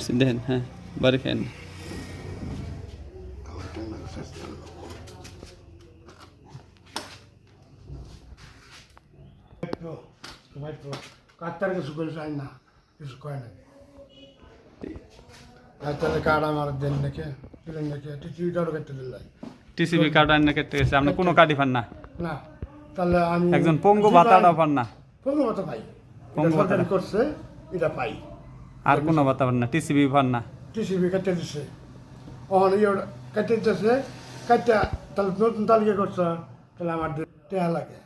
করছি দেখেন হ্যাঁ বাড়ি খেয়েন তো সবাই তো কাটতার কিছু করে চাই না কিছু কয় না আর তাহলে কার্ড আমার দেন নাকি দিলেন নাকি টিকিটারও কেটে দিলেন টিসিবি কার্ড আইনে কেটে গেছে আপনি কোনো কার্ডই পান না না তাহলে আমি একজন পঙ্গু ভাতাটাও পান না পঙ্গু ভাতা পাই পঙ্গু এটা ভাতা সরকারি করছে এটা পাই আর কোনো ভাতা পান না টিসিবি পান না। টিসিবি কেটে দিছে। অহন ইয়ে কেটে দিতেছে কাটটা তাহলে নতুন তালিকা করছে তাহলে আমার টেহা লাগে।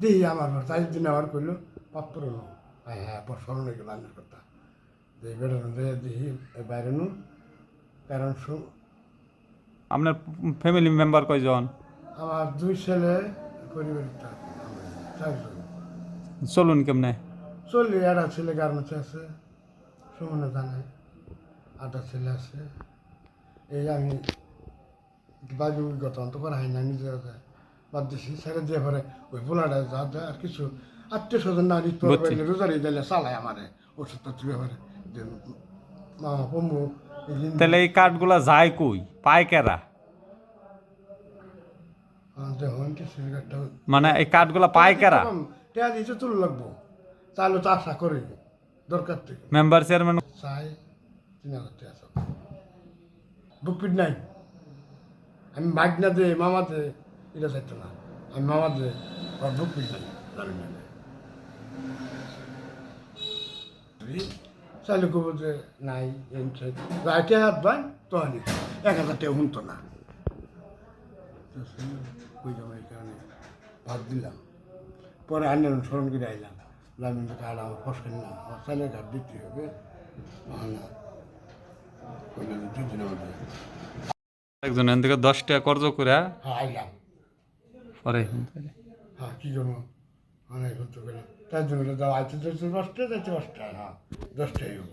দিই আমার ঘর তাই দিন আবার করল পাপ পুরনো হ্যাঁ হ্যাঁ পর স্মরণ হয়ে গেল রান্নার কথা বেরোনো দিয়ে দিই বাইরে নু। কারণ শু- আপনার ফ্যামিলি মেম্বার কয়জন? আমার দুই ছেলে চারজন। চলুন কেমনে? চললি একটা ছেলে গার্মেন্টসে আছে। সুমনে জানে আটা ছেলে আছে। এই আমি বাকি গত অন্ত করা হয় না নিজে বাদ দিছি ছেড়ে দিয়ে পরে ওই পোলাটা যা দেয় আর কিছু আত্মীয় স্বজন না রিত রোজারি দিলে চালায় আমারে ওষুধপত্র ব্যাপারে মামা পম্মু তাহলে এই কার্ডগুলা যায় কই? পায় কেরা মানে এই কার্ডগুলা পায় কেরা টেয়া দিতে তুল লাগবো। তাহলে তো আশা করি দরকার থেকে। মেম্বার চেয়ারম্যান চাই তিন হাজার টাকা সব বুকপিট নাই। আমি মাগনা দে মামা দে এটা চাইতো না। আমি মামা দে আর বুকপিট নাই। জানি না। চাইলে কব যে নাই চাই রাইটে হাত বাই তো এক হাজার টাকা শুনতো না। কই যাব এই কারণে। ভাত দিলাম। পরে আনলাম স্মরণ করে আইলাম। আমি কার্ড আমার ফসেন না। আমার চাইলে কার্ড দিতে হবে। না কইলাম দুদিন আমাদের। একজন এখান থেকে দশ টাকা কর্জ করে। হ্যাঁ আইলাম। পরে হ্যাঁ কী জন্য? অনেক হতো গেলাম তার জন্য দাও আইতে যাইতে দশটা যাইতে দশটা হ্যাঁ দশটাই হব।